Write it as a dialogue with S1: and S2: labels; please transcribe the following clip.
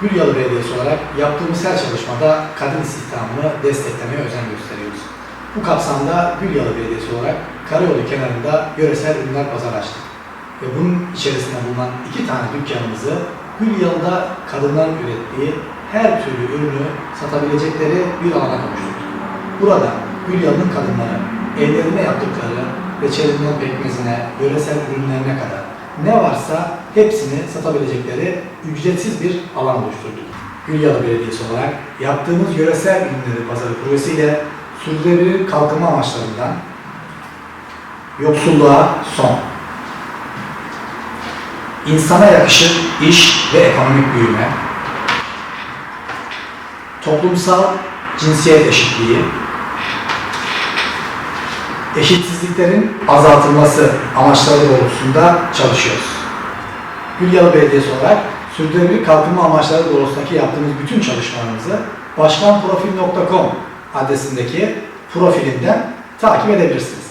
S1: Gülyalı Belediyesi olarak yaptığımız her çalışmada kadın istihdamını desteklemeye özen gösteriyoruz. Bu kapsamda Gülyalı Belediyesi olarak Karayolu kenarında yöresel ürünler pazarı açtık. Ve bunun içerisinde bulunan iki tane dükkanımızı Gülyalı'da kadınların ürettiği her türlü ürünü satabilecekleri bir alana kavuşturduk. Burada Gülyalı'nın kadınları ellerine yaptıkları reçelinden pekmezine, yöresel ürünlerine kadar ne varsa hepsini satabilecekleri ücretsiz bir alan oluşturduk. Gülyalı Belediyesi olarak yaptığımız yöresel ürünleri pazarı projesiyle sürdürülebilir kalkınma amaçlarından yoksulluğa son, insana yakışır iş ve ekonomik büyüme, toplumsal cinsiyet eşitliği, eşitsizliklerin azaltılması amaçları doğrultusunda çalışıyoruz. Gülyalı Belediyesi olarak sürdürülebilir kalkınma amaçları doğrultusundaki yaptığımız bütün çalışmalarımızı başkanprofil.com adresindeki profilinden takip edebilirsiniz.